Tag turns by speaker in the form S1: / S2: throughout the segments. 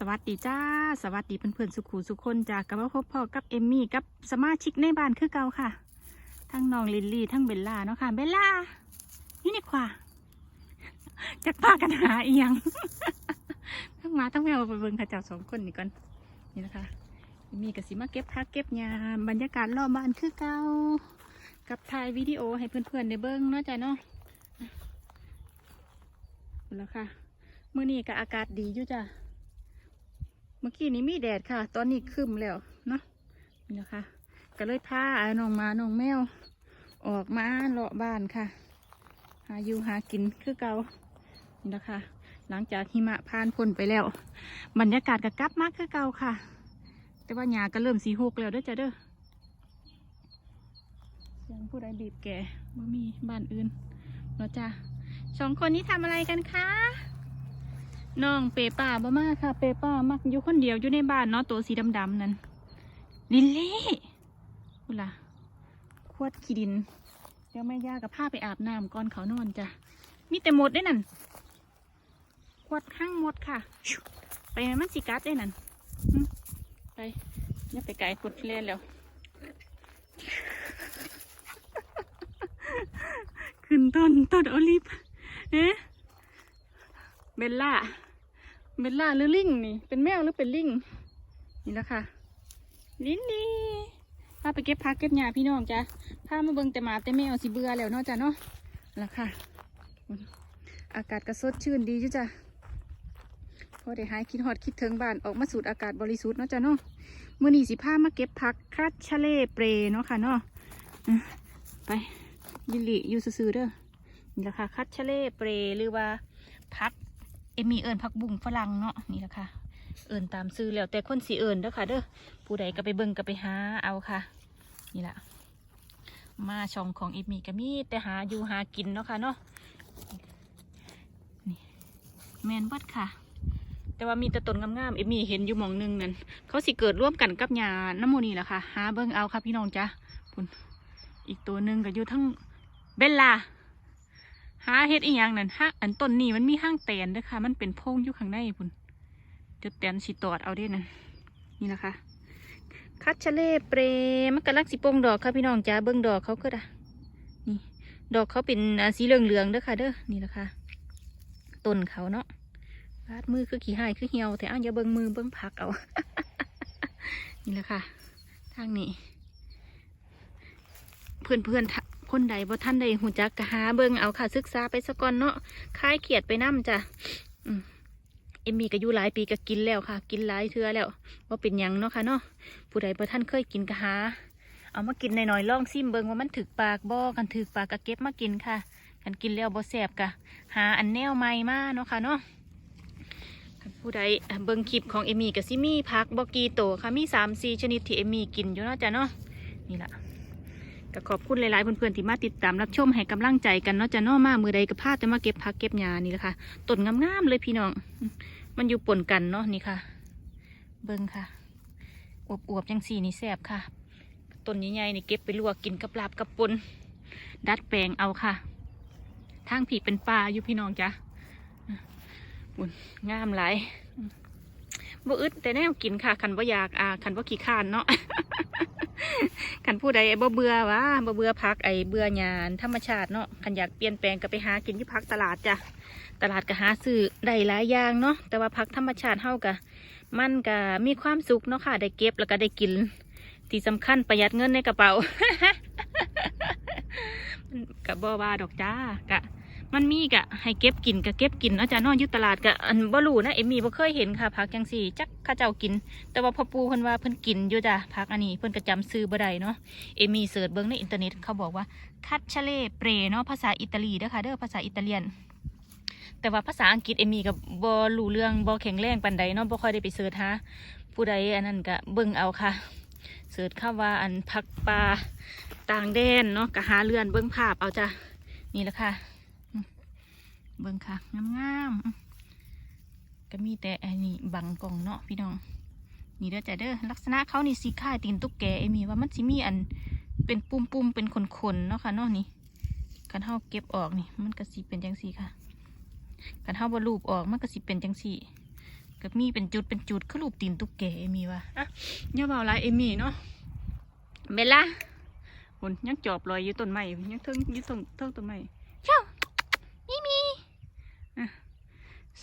S1: สวัสดีจ้า สวัสดีเพื่อนๆสุขูสุคนจากกับว่าพบพ่อกับเอมมี่กับสมาชิกในบ้านคือเก่าค่ะ ทั้งน้องลิลลี่ทั้งเบลล่าเนาะค่ะเบลล่านี่นี่ขวาจากพากันหาเอียงทั้งมาทั้งแมวไปเบิ่งค่ะเจ้าสองคนนี่ก่อนนี่นะคะเอมมี่กับสิมาเก็บพักเก็บยามบรรยากาศรอบบ้านคือเก่ากับถ่ายวิดีโอให้เพื่อนๆได้เบิ่งเนาะจ้ะเนาะแล้วค่ะมื่อนี้ก็อากาศดีอยู่จ้ะ มื่อกี้นี้มีแดดค่ะ ตอนนี้ครึมแล้วเนาะนี่นะคะ ก็เลยพาน้องหมาน้องแมว ออกมาเลาะบ้านค่ะ หาอยู่หากินคือเก่านี่นะคะ หลังจากหิมะผ่านพ้นไปแล้ว บรรยากาศก็กลับมากคือเก่าค่ะ แต่ว่าหญ้าก็เริ่มสีหกแล้วเด้อจ้ะเด้อเสียงผู้ใดบีบแก่บ่มีบ้านอื่นเนาะจ้ะสองคนนี้ทำอะไรกันคะ น้องเปป้าบ่มาค่ะ เปป้ามักอยู่คนเดียวอยู่ในบ้านเนาะตัวสีดำๆนั่นลิลลี่อุล่ะขวดขี้ดิน เดี๋ยวแม่ย่ากับผ้าไปอาบน้ำก่อนเขานอนจ้ะมีแต่หมดได้นั่นขวดข้างหมดค่ะ ไปมมันสิกัดได้นั่นไปอย่าไปไกลพุดเล่นแล้ว ขึ้นต้นต้นโอลิฟเอ๊ะเบลล่า เบลล่าหรือลิงนี่ เป็นแมวหรือเป็นลิงนี่แหละค่ะลินนี่พาไปเก็บพักเก็บหญ้าพี่น้องจ้ะพามาเบิ่งแต่หมาแต่แมวสิเบื่อแล้วเนาะจ้ะเนาะแล้วค่ะ อากาศก็สดชื่นดีจ้ะพอได้หายคิดฮอดคิดถึงบ้านออกมาสูดอากาศบริสุทธิ์เนาะจ้ะเนาะมื้อนี้สิพามาเก็บผักคัดชะเลเปรเนาะค่ะเนาะไปยิลิอยู่ซื่อเด้อนี่แหละค่ะคัดชะเลเปรหรือว่าพัก เอมมีเอิญพักบุ้งฝรั่งเนาะนี่แหละค่ะ เอิญตามซื้อแล้วแต่คนสีเอิญเด้อค่ะ เด้อผู้ใดก็ไปเบิ่งก็ไปหาเอาค่ะ นี่แหละมาช่องของเอมมี่ก็มีแต่หาอยู่หากินเนาะค่ะเนาะนี่แมนบิดค่ะ แต่ว่ามีแต่ต้นงามๆเอมมี่เห็นอยู่หมองหนึงนั่นเขาสิเกิดร่วมกันกับหญ้าน้ำมูนี่แหละค่ะ หาเบิ่งเอาค่ะพี่น้องจ้ะคุณอีกตัวหนึ่งก็อยู่ทั้งเบลล่า หาเฮ็ดอีหยังนั่นฮะอันต้นนี้มันมีห้างแตนด้วยค่ะ มันเป็นโพงอยู่ข้างในพุ่นเดี๋ยวแตนสิตอดเอาเด้นั่นนี่นะคะ คัดชะเล่เปรมันกำลังสิโปงดอกค่ะพี่น้องจ้าเบิ่งดอกเขาก็ได้นี่ดอกเขาเป็นสีเหลืองๆด้อค่ะ เด้อนี่แหละค่ะต้นเขาเนาะวาดมือคือขี้หายคือเหี่ยวแต่อ้าวอย่าเบิ่งมือเบิ่งผักเอา นี่แหละค่ะ ทางนี้ เพื่อนเพื่อนๆ คนใดบ่ท่านใดหูจักกะหาเบิ่งเอาค่ะ ศึกษาไปสะก่อนเนาะคลายเขียดไปน้ำจ้ะเอ็มมี่ก็อยู่หลายปีก็กินแล้วค่ะ กินหลายเทื่อแล้วว่าเป็นยังเนาะค่ะเนาะผู้ใดบ่ท่านเคยกินกะหา เอามากินหน่อยๆลองซิมเบิ่งว่ามันถึกปากบ่กันถึกปากก็เก็บมากินค่ะกันกินแล้วบ่แสบกะหาอันแนวใหม่มาเนาะค่ะเนาะผู้ใดเบิ่งคลิปของเอมี่ก็สิมีผักบ่กี่โตค่ะมีสามสี่ชนิดที่เอมี่กินอยู่เนาะจ้ะเนาะนี่แหละ ก็ขอบคุณหลายๆเพื่อนๆที่มาติดตามรับชมให้กำลังใจกันเนาะจะเนอมามือใดก็พาจะมาเก็บผักเก็บหญ้านี่แหละค่ะต้นงามๆเลยพี่น้อง มันอยู่ปนกันเนาะนี่ค่ะ เบิ่งค่ะอวบๆจังสี่นี่แซบค่ะต้นใหญ่ๆนี่เก็บไปลวกกินกับลาบกับปนดัดแปลงเอาค่ะทางผีเป็นปลาอยู่พี่น้องจ้ะบุญงามหลายบ่อึดแต่แนวกินค่ะ คันบ่อยากอ่าคันบ่ขี้ข้านเนาะ คันผู้ใดบ่เบื่อวะบ่เบื่อพักไอเบื่อหยานธรรมชาติเนาะคันอยากเปลี่ยนแปลงก็ไปหากินที่พักตลาดจ้ะตลาดก็หาซื้อได้หลายอย่างเนาะแต่ว่าพักธรรมชาติเฮากะมันก็มีความสุขเนาะค่ะ ได้เก็บแล้วก็ได้กิน ที่สำคัญประหยัดเงินในกระเป๋ามันกะบ่ว่าดอกจ้ากะ มันมีกะให้เก็บกินกะเก็บกินนาะจ้ะเนอนอยู่ตลาดกะอันบ่รู้นะเอมมี่บ่เคยเห็นค่ะผักจังสี่จักข้าเจ้ากิน แต่ว่าพ่อปูเพิ่นว่าเพิ่นกินอยู่จ้ะผักอันนี้เพิ่นก็จำซื้อบ่ได้เนาะเอมี่เสิร์ชเบิ่งในอินเทอร์เน็ตเขาบอกว่าคัตชะเล่เปรเนาะภาษาอิตาลีเด้อค่ะเด้อภาษาอิตาเลียน แต่ว่าภาษาอังกฤษเอมี่ก็บ่รู้เรื่องบ่แข็งแรงปานใดเนาะบ่ค่อยได้ไปเสิร์ชหาผู้ใดอันนั้นก็เบิ่งเอาค่ะเสิร์ชคำว่าอันผักปลาต่างแดนเนาะก็หาเรือนเบิ่งภาพเอาจ้ะนี่แหละค่ะ เบิ่งค่ะงามๆก็มีแต่อันนี้บังกล่องเนาะพี่น้อง นี่เด้อจ้ะเด้อลักษณะเขานี่สีค่ายตีนตุ๊กแกเอมีว่ามันสิมีอันเป็นปุ่มปุ่มเป็นขนขนๆเนาะค่ะเนาะนี่กันเฮาเก็บออกนี่มันก็สิเป็นจังสีค่ะกันเฮาบ่รูปออกมันก็สิเป็นจังสีกับมีเป็นจุดเป็นจุดคือรูปตีนตุ๊กแกเอมี่วะอะอย่าเบาไรเอมี่เนาะเบลล่าคนยังจอบลอยอยู่ต้นไม้ยังเทิงอยู่ต้นเทิงต้นไม้เจ้า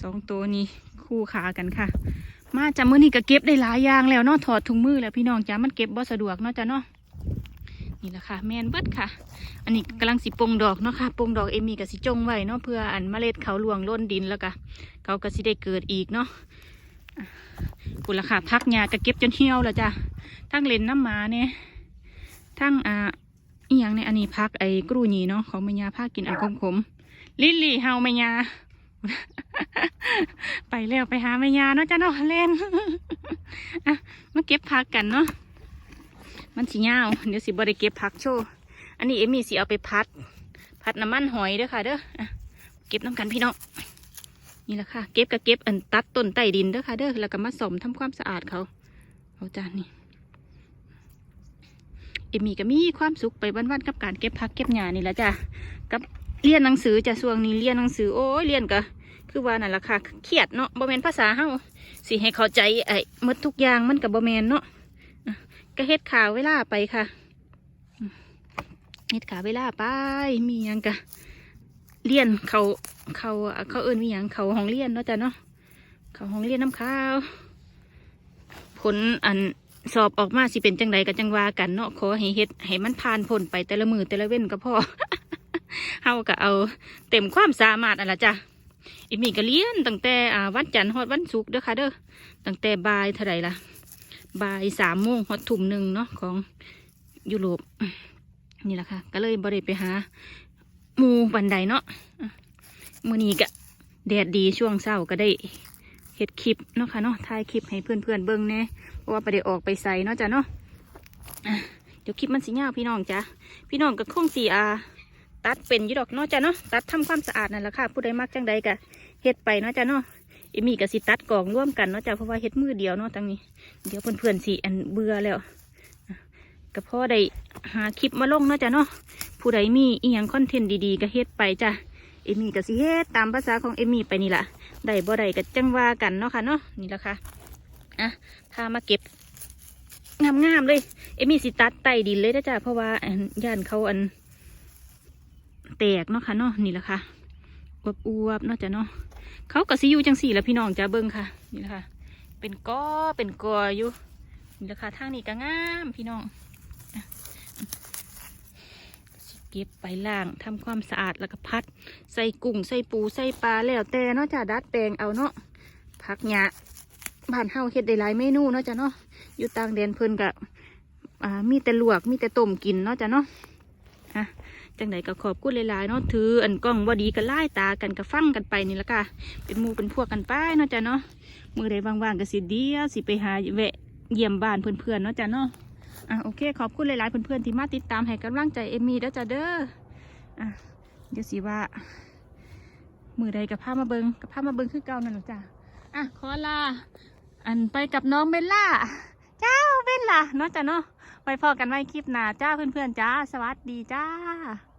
S1: สองตัวนี้คู่ขากันค่ะ มาจำมือนี่ก็เก็บได้หลายอย่างแล้วเนาะถอดถุงมือแล้วพี่น้องจ้ามันเก็บบ่สะดวกเนาะจ้ะเนาะนี่แหละค่ะ แมนเบิดค่ะ อันนี้กำลังสิปงดอกเนาะค่ะปงดอกเอมี่ก็สิจงไว้เนาะเพื่ออันเมล็ดเขาหลวงล้นดินแล้วก็เขาก็สิได้เกิดอีกเนาะกุละค่ะพักหญ้าก็เก็บจนเหี่ยวแล้วจ้ะทั้งเลนน้ำหมาเนี่ยทั้งอ่าอีหยังเนี่ยอันนี้พักไอ้กรูนีเนาะของแม่ยาพากินอันขมขมลิลลี่เฮาแม่ยา ไปแล้วไปหาแม่ยาเนาะจ้ะเนาะเล่นอะมาเก็บผักกันเนาะมันสิยาเดี๋ยวสิบ่ได้เก็บผักโชว์อันนี้เอมี่สิเอาไปพัด พัดน้ำมันหอยเด้อค่ะเด้อเก็บน้ำกันพี่น้องนี่แหละค่ะ เก็บกับเก็บอันตัดต้นใต้ดินเด้อค่ะเด้อแล้วก็มาสมทำความสะอาดเขาเอาจานนี่เอมี่ก็มีความสุขไปวันๆกับการเก็บผักเก็บหญ้านี่แหละจ้ะกับ เรียนหนังสือจะช่วงนี้เรียนหนังสือโอ้ยเรียนก็คือว่านั่นแหละค่ะเครียดเนาะบ่แมนภาษาเฮาสิให้เข้าใจไอ้มดทุกอย่างมันกับบ่แมนเนาะก็เฮ็ดข่าวเวลาไปค่ะเฮ็ดข่าวเวลาไปมีหยังกะเรียนเขาเขาเขาเอิ้นมีหยังเขาห้องเรียนเนาะจ้ะเนาะเขาห้องเรียนน้ำข้าว ผลอันสอบออกมาสิเป็นจังใดกับจังวากันเนาะขอให้เฮ็ดให้มันผ่านพ้นไปแต่ละมือแต่ละเว้นก็พอ เฮาก็เอาเต็มความสามารถอันละจ้ะอีมีก็เรียนตั้งแต่วันจันทร์ฮอดวันศุกร์เด้อค่ะเด้อตั้งแต่บ่ายเท่าไหร่ล่ะบ่ายสามโมงฮอดทุ่มหนึ่งเนาะของยุโรปนี่แหละค่ะ ก็เลยบ่ได้ไปหาหมูบันไดเนาะมือนี้ก็แดดดีช่วงเช้าก็ได้เฮ็ดคลิปเนาะค่ะเนาะถ่ายคลิปให้เพื่อนๆเบิ่งแน่เพราะว่าไปได้ออกไปใส่เนาะจ้ะเนาะเดี๋ยวคลิปมันสิยาพี่น้องจ้ะพี่น้องก็คงสิอ่า ตัดเป็นยู่ดอกเนาะจ้ะเนาะตัดทำความสะอาดนั่นแหละค่ะผู้ใดมักจังใดก็เฮ็ดไปเนาะจ้ะเนาะเอมี่ก็สิตัดกล่องร่วมกันเนาะจ้ะเพราะว่าเฮ็ดมือเดียวเนาะตังนี้ เดี๋ยวเพื่อนๆสิอันเบื่อแล้วอะก็พอได้หาคลิปมาลงเนาะจ้ะเนาะผู้ใดมีอีหยังคอนเทนต์ดีๆก็เฮ็ดไปจ้ะเอมี่ก็สิเฮ็ดตามภาษาของเอมี่ไปนี่แหละได้บ่ได้ก็จังว่ากันเนาะค่ะเนาะนี่แหละค่ะอะพามาเก็บงามๆเลย เอมี่สิตัดใต้ดินเลยนะจ้ะเพราะว่าอันย่านเขาอัน แตกเนาะค่ะเนาะนี่แหละค่ะอวบอวบๆเนาะจ้ะเนาะเขาก็สิอยู่จังสี่แล้วพี่น้องจ้าเบิ้งค่ะ นี่แหละค่ะ เป็นก้อเป็นกออยู่นี่แหละค่ะทางนี้ก็งามพี่น้องเก็บไปล่างทำความสะอาดแล้วก็พัด ใส่กุ้งใส่ปูใส่ปลาแล้วแต่เนาะจ้าดัดแปลงเอาเนาะผักหยาบ้านเฮาเฮ็ดได้หลายเมนูเนาะจ้ะเนาะอยู่ต่างแดนเพิ่นกะอ่ามีแต่ลวกมีแต่ต้มกินเนาะจ้ะเนาะอะ จังใดก็ขอบคุณหลายๆเนาะถืออันกล้องว่าดีก็ไล่ตากันก็ฟังกันไปนี่ละค่ะ เป็นมูเป็นพวกกันไปเนาะจ้ะเนาะมือใดว่างๆก็สิเดียวสิไปหาแวะเยี่ยมบ้านเพื่อนๆเนาะจ้ะเนาะอะโอเค ขอบคุณหลายๆเพื่อนๆที่มาติดตามให้กำลังใจเอมี่เด้อจ้ะเด้ออะเดี๋ยวสิว่า มือใดกับผ้ามาเบิงกับผ้ามาเบิงคือเก่านั่นหละจ้ะอะขอลาอันไปกับน้องเบลล่า เจ้าเบลล่าเนาะจ้ะเนาะไว้พอกันไว้คลิปหน้าจ้าเพื่อนๆจ้า สวัสดีจ้า